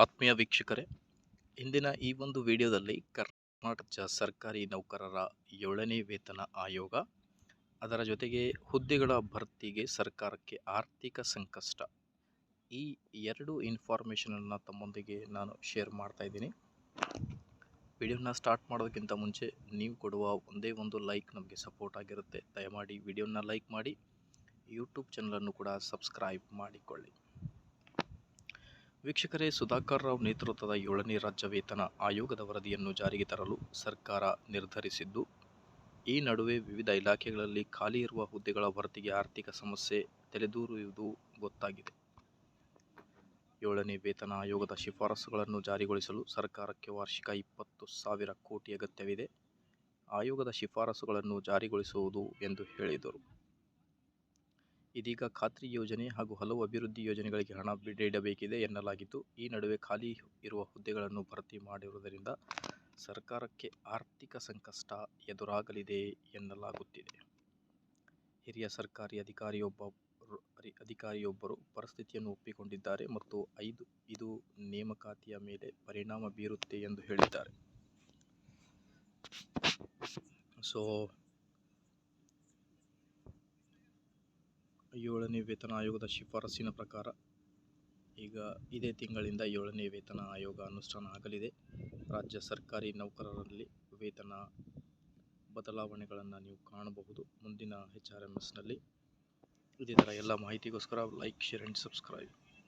ಆತ್ಮೀಯ ವೀಕ್ಷಕರೇ, ಇಂದಿನ ಈ ಒಂದು ವಿಡಿಯೋದಲ್ಲಿ ಕರ್ನಾಟಕ ಸರ್ಕಾರಿ ನೌಕರರ ಏಳನೇ ವೇತನ ಆಯೋಗ, ಅದರ ಜೊತೆಗೆ ಹುದ್ದೆಗಳ ಭರ್ತಿಗೆ ಸರ್ಕಾರಕ್ಕೆ ಆರ್ಥಿಕ ಸಂಕಷ್ಟ, ಈ ಎರಡು ಇನ್ಫಾರ್ಮೇಷನನ್ನು ತಮ್ಮೊಂದಿಗೆ ನಾನು ಶೇರ್ ಮಾಡ್ತಾ ಇದ್ದೀನಿ. ವಿಡಿಯೋನ ಸ್ಟಾರ್ಟ್ ಮಾಡೋದಕ್ಕಿಂತ ಮುಂಚೆ ನೀವು ಕೊಡುವ ಒಂದೇ ಒಂದು ಲೈಕ್ ನಮಗೆ ಸಪೋರ್ಟ್ ಆಗಿರುತ್ತೆ. ದಯಮಾಡಿ ವಿಡಿಯೋನ ಲೈಕ್ ಮಾಡಿ, ಯೂಟ್ಯೂಬ್ ಚಾನಲನ್ನು ಕೂಡ ಸಬ್ಸ್ಕ್ರೈಬ್ ಮಾಡಿಕೊಳ್ಳಿ. ವೀಕ್ಷಕರೇ, ಸುಧಾಕರ್ ರಾವ್ ನೇತೃತ್ವದ ಏಳನೇ ರಾಜ್ಯ ವೇತನ ಆಯೋಗದ ವರದಿಯನ್ನು ಜಾರಿಗೆ ತರಲು ಸರ್ಕಾರ ನಿರ್ಧರಿಸಿದ್ದು, ಈ ನಡುವೆ ವಿವಿಧ ಇಲಾಖೆಗಳಲ್ಲಿ ಖಾಲಿ ಇರುವ ಹುದ್ದೆಗಳ ಭರ್ತಿಗೆ ಆರ್ಥಿಕ ಸಮಸ್ಯೆ ತಲೆದೂರುವುದು ಗೊತ್ತಾಗಿದೆ. ಏಳನೇ ವೇತನ ಆಯೋಗದ ಶಿಫಾರಸುಗಳನ್ನು ಜಾರಿಗೊಳಿಸಲು ಸರ್ಕಾರಕ್ಕೆ ವಾರ್ಷಿಕ ಇಪ್ಪತ್ತು ಸಾವಿರ ಕೋಟಿ ಅಗತ್ಯವಿದೆ. ಆಯೋಗದ ಶಿಫಾರಸುಗಳನ್ನು ಜಾರಿಗೊಳಿಸುವುದು ಎಂದು ಹೇಳಿದರು. ಇದೀಗ ಖಾತ್ರಿ ಯೋಜನೆ ಹಾಗೂ ಹಲವು ಅಭಿವೃದ್ಧಿ ಯೋಜನೆಗಳಿಗೆ ಹಣ ನೀಡಬೇಕಿದೆ ಎನ್ನಲಾಗಿದ್ದು, ಈ ನಡುವೆ ಖಾಲಿ ಇರುವ ಹುದ್ದೆಗಳನ್ನು ಭರ್ತಿ ಮಾಡಿರುವುದರಿಂದ ಸರ್ಕಾರಕ್ಕೆ ಆರ್ಥಿಕ ಸಂಕಷ್ಟ ಎದುರಾಗಲಿದೆ ಎನ್ನಲಾಗುತ್ತಿದೆ. ಹಿರಿಯ ಸರ್ಕಾರಿ ಅಧಿಕಾರಿಯೊಬ್ಬ ಅಧಿಕಾರಿಯೊಬ್ಬರು ಪರಿಸ್ಥಿತಿಯನ್ನು ಒಪ್ಪಿಕೊಂಡಿದ್ದಾರೆ ಮತ್ತು ಐದು, ಇದು ನೇಮಕಾತಿಯ ಮೇಲೆ ಪರಿಣಾಮ ಬೀರುತ್ತೆ ಎಂದು ಹೇಳಿದ್ದಾರೆ. ಸೊ ಏಳನೇ ವೇತನ ಆಯೋಗದ ಶಿಫಾರಸಿನ ಪ್ರಕಾರ ಈಗ ಇದೇ ತಿಂಗಳಿಂದ ಏಳನೇ ವೇತನ ಆಯೋಗ ಅನುಷ್ಠಾನ ಆಗಲಿದೆ. ರಾಜ್ಯ ಸರ್ಕಾರಿ ನೌಕರರಲ್ಲಿ ವೇತನ ಬದಲಾವಣೆಗಳನ್ನು ನೀವು ಕಾಣಬಹುದು. ಮುಂದಿನ ಎಚ್ ಆರ್ ಎಂ ಎಸ್ನಲ್ಲಿ ಇದೇ ಥರ ಎಲ್ಲ ಮಾಹಿತಿಗೋಸ್ಕರ ಲೈಕ್ ಶೇರ್ ಆ್ಯಂಡ್ ಸಬ್ಸ್ಕ್ರೈಬ್